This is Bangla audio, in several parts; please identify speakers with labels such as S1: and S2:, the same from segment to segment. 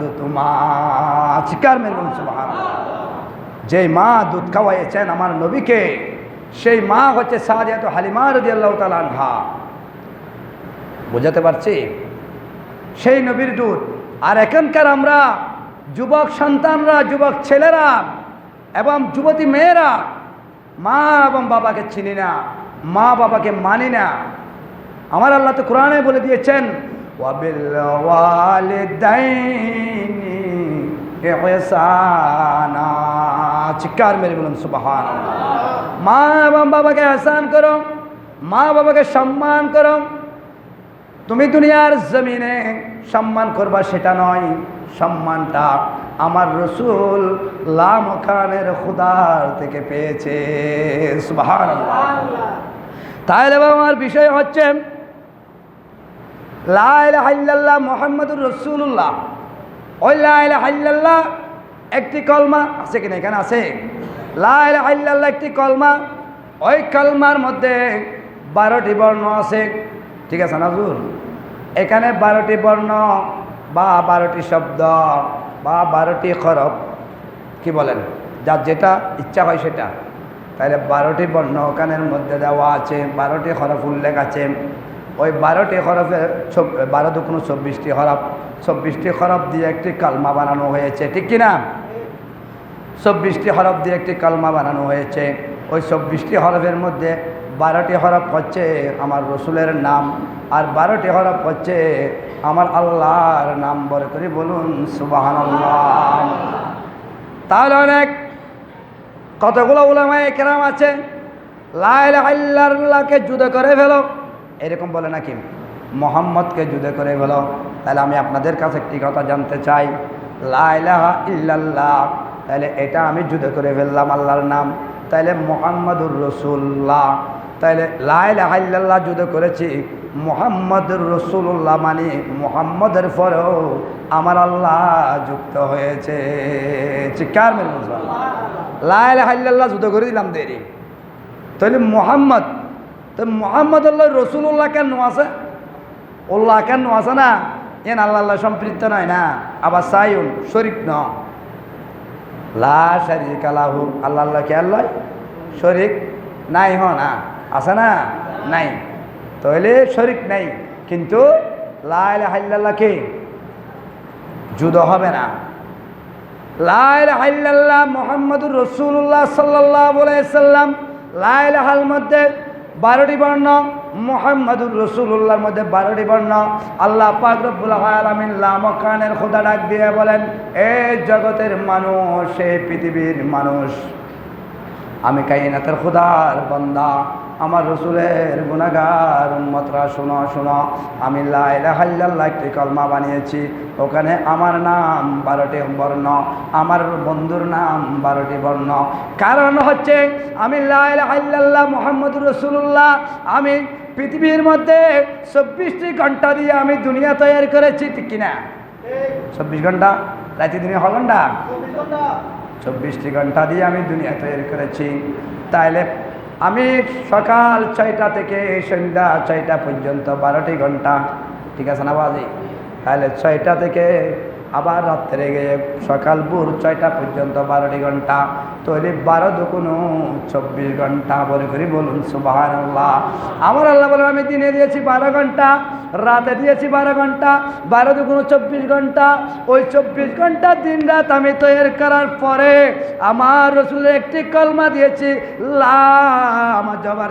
S1: দুধ মা চিকার মেরুন সুবহান যে মা দুধ খাওয়াইছেন আমার নবীকে, সেই মা হচ্ছে সাদিয়াত হালিমা রাদিয়াল্লাহু তাআলা আনহা। বোঝাতে পারছি? সেই নবীর দুধ। আর এখানকার আমরা যুবক সন্তানরা, যুবক ছেলেরা এবং যুবতী মেয়েরা, মা এবং বাবাকে চিনি না, মা বাবাকে মানি না। আমার আল্লাহ তো কোরআনে বলে দিয়েছেন চিৎকার মেরে বলুন সুবহান মা এবং বাবাকে এহসান করো, মা বাবাকে সম্মান করো। তুমি দুনিয়ার জমিনে সম্মান করবা সেটা নয়, সম্মানটা আমার রসুল লাম খানের খুদার থেকে পেয়েছে, সুবহানাল্লাহ। তাহলে বাবা, আমার বিষয় হচ্ছে লাইল্লাহ মোহাম্মদুর রসুল্লাহ ওই একটি কলমা আছে কিনা এখানে আছে? লাইল্লাহ একটি কলমা, ওই কলমার মধ্যে বারোটি বর্ণ আছে। ঠিক আছে নাজুর এখানে বারোটি বর্ণ বা বারোটি শব্দ বা বারোটি খরব, কি বলেন? যার যেটা ইচ্ছা হয় সেটা। তাহলে বারোটি বর্ণ ওখানের মধ্যে দেওয়া আছে, বারোটি হরফ উল্লেখ আছে। ওই বারোটি হরফের বারো দুগুণ চব্বিশটি হরফ। চব্বিশটি হরফ দিয়ে একটি কালমা বানানো হয়েছে, ঠিক কিনা? চব্বিশটি হরফ দিয়ে একটি কালমা বানানো হয়েছে। ওই চব্বিশটি হরফের মধ্যে বারোটি হরফ হচ্ছে আমার রসুলের নাম, আর বারোটি হরফ হচ্ছে আমার আল্লাহর নাম। বলে করে, বলুন সুবাহান তাহলে অনেক কতগুলো উলামায় কেরাম আছে? লাইল আল্লাহকে জুদে করে ফেলো। এরকম বলে নাকি, মোহাম্মদকে জুদে করে বলো, তাহলে আমি আপনাদের কাছে একটি কথা জানতে চাই। লাইলাহা ইল্লাল্লাহ, তাহলে এটা আমি জুদে করে ফেললাম আল্লাহর নাম। তাহলে মোহাম্মদুর রসুল্লাহ তাহলে লাইলাহা ইল্লাল্লাহ জুদে করেছি। মোহাম্মদুর রসুল্লাহ মানে মোহাম্মদের পরেও আমার আল্লাহ যুক্ত হয়েছে। চিকার মেরে লাইলাহাল্লাহ যুদ্ধ করে দিলাম দেরি। তাহলে মোহাম্মদ তো মোহাম্মদ আল্লাহ রসুল্লাহ কেন আছে? উল্লাহ কেন আছে না? এন আল্লাহ আল্লাহ সম্পৃক্ত নয় না। আবার সাইন শরিক ন। লা শারিক আল্লাহু আল্লাহ আল্লাহ কে আল্লাহ শরিক নাই হ না। আছে না? নাই। তাহলে শরিক নাই। কিন্তু লাইলাহাল্লাহকে যুদ্ধ হবে না। লাইলাহাল্লাহ মোহাম্মদুর রসুল্লাহ সাল্লাহ সাল্লাম। লাইলাহাল মধ্যে বারোটি বর্ণ, মোহাম্মদুর রসুল্লাহর মধ্যে বারোটি বর্ণ। আল্লাহ পাক রব্বুল আলমিন লামকানের খোদা ডাক দিয়ে বলেন, এ জগতের মানুষ, এ পৃথিবীর মানুষ, আমি কাইনাতের খুদার বন্দা। আমার রসুলের গুণাগার উন্মতরা শোনো শোনো। আমি লাইলাহাল্লাহ একটি কলমা বানিয়েছি। ওখানে আমার নাম বারোটি বর্ণ, আমার বন্ধুর নাম বারোটি বর্ণ। কারণ হচ্ছে আমি লাইলাহাল্লাহ মোহাম্মদ রসুল্লাহ আমি পৃথিবীর মধ্যে চব্বিশটি ঘণ্টা দিয়ে আমি দুনিয়া তৈরি করেছি, ঠিক কিনা? চব্বিশ ঘণ্টা? রাতে দিনে হ ঘণ্টা? চব্বিশটি ঘণ্টা দিয়ে আমি দুনিয়া তৈরি করেছি। তাইলে আমি সকাল ছয়টা থেকে সন্ধ্যা ছয়টা পর্যন্ত বারোটি ঘণ্টা, ঠিক আছে না বাজি তাহলে ছয়টা থেকে আবার রাত্রে গিয়ে সকাল ভোর ছয়টা পর্যন্ত বারোটি ঘণ্টা, তৈরি বারো দুকুনো চব্বিশ ঘণ্টা। বলে করি বলুন সুবাহান আল্লাহ আমার আল্লাহ বলেন, আমি দিনে দিয়েছি বারো ঘণ্টা, রাতে দিয়েছি বারো ঘণ্টা, বারো দুগুণ চব্বিশ ঘণ্টা। ওই চব্বিশ ঘণ্টা দিন রাত আমি তৈরি করার পরে আমার রসুলের একটি কলমা দিয়েছি লা আমার জবার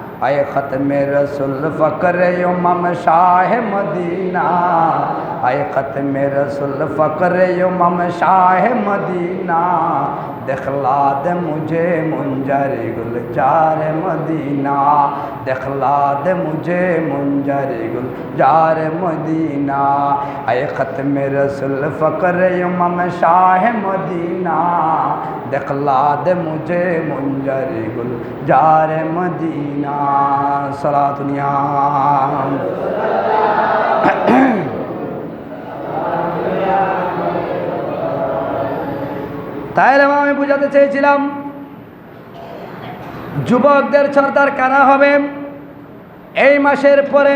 S1: اے ختم رسول فقر امم شاہ مدینہ اے ختم رسول فقر امم شاہ مدینہ۔ دخلا دے مجھے منجر گلچار مدینہ دخلا دے مجھے منجر گلچار مدینہ۔ اے ختم رسول فقر امم شاہ مدینہ دخلا دے مجھے منجر گلچار مدینہ۔ সালাত তাহলে আমি বুঝাতে চেয়েছিলাম, যুবকদের সর্দার কারা হবে? এই মাসের পরে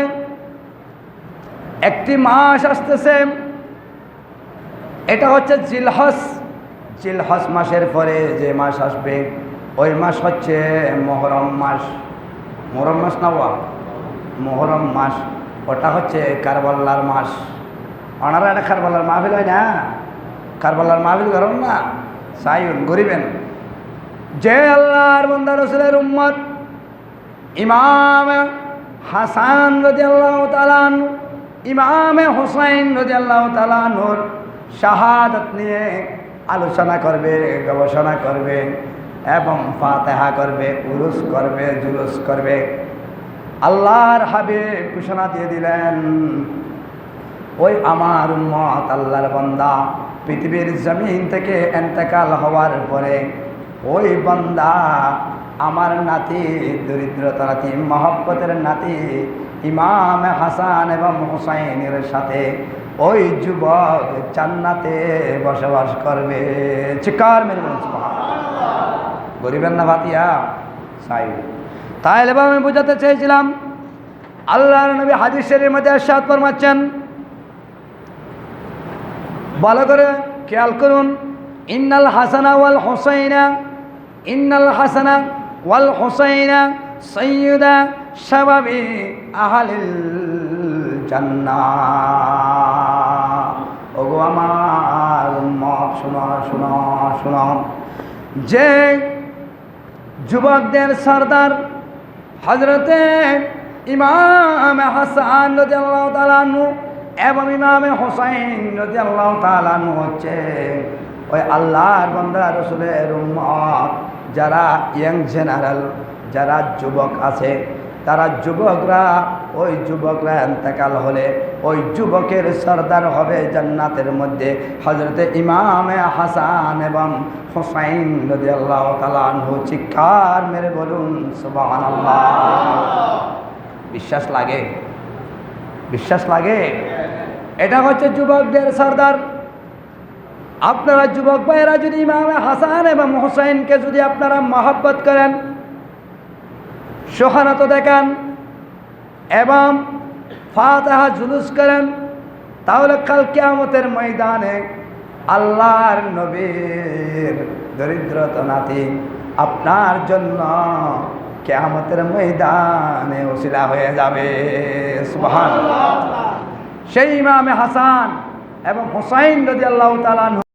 S1: একটি মাস আসতেছে। এটা হচ্ছে জিলহস জিলহস মাসের পরে যে মাস আসবে, ওই মাস হচ্ছে মহরম মাস। মহরম মাস না ওয়া? মহরম মাস। ওটা হচ্ছে কারবাল্লার মাস। ওনারা এটা কারবাল্লার মাহফিল হয় না? কারবাল্লার মাহফিল করেন না? সাইন গরিবেন। যে আল্লাহর বন্দা রসুলের উম্মত, ইমাম হাসান রদি আল্লাহ তালান ইমামে হুসাইন রদি আল্লাহ তালানুর শাহাদত নিয়ে আলোচনা করবে, গবেষণা করবে। এবং ফাতেহা করবে, উরুস করবে, জুলুস করবে। আল্লাহর হাবে ঘোষণা দিয়ে দিলেন, ওই আমার উম্মত, আল্লাহর বান্দা, পৃথিবীর জমিন থেকে এন্তেকাল হওয়ার পরে ওই বন্দা আমার নাতি, দরিদ্রতা নাতি, মহব্বতের নাতি, ইমাম হাসান এবং হুসাইনের সাথে ওই যুবক জান্নাতে বসবাস করবে। চিকার মেরে গরিবের না ভাতিয়া? সাই তাহলে এবার আমি বোঝাতে চেয়েছিলাম, আল্লাহর নবী হাদিস শরীফের মধ্যে আশাদ ফরমাচ্ছেন, ভালো করে খেয়াল করুন, ইন্নাল হাসানা ওয়াল হোসাইনা, ইন্নাল হাসানা ওয়াল হোসাইনা সৈয়দা শাবাবি আহালিল জান্নাহ। ওগো আমার উম্মত, শুনো শুনো শুনো। যে যুবকদের সর্দার হজরতে ইমাম হাসান রদি আল্লাহ তালানু এবং ইমামে হোসাইন রদি আল্লাহ তালানু হচ্ছে ওই আল্লাহর বন্দা, রসুলের যারা ইয়ং জেনারেল, যারা যুবক আছে, তারা যুবকরা ওই যুবকরা এন্তেকাল হলে ওই যুবকের সর্দার হবে জান্নাতের মধ্যে হজরতে ইমামে হাসান এবং হোসাইন রদি আল্লাহ তালানহু চিৎকার মেরে বলুন সুবাহ বিশ্বাস লাগে? বিশ্বাস লাগে? এটা হচ্ছে যুবকদের সর্দার। আপনারা যুবক ভাইয়েরা যদি ইমামে হাসান এবং হোসাইনকে যদি আপনারা মহব্বত করেন সহানত দেখান। এবং ফাতেহা জুলুস করেন, তাহলে কাল কেয়ামতের ময়দানে আল্লাহর নবীর দরিদ্রতা নাতি আপনার জন্য কেয়ামতের ময়দানে ওসিলা হয়ে যাবে। সেই ইমামে হাসান এবং হোসাইন যদি আল্লাহ তালান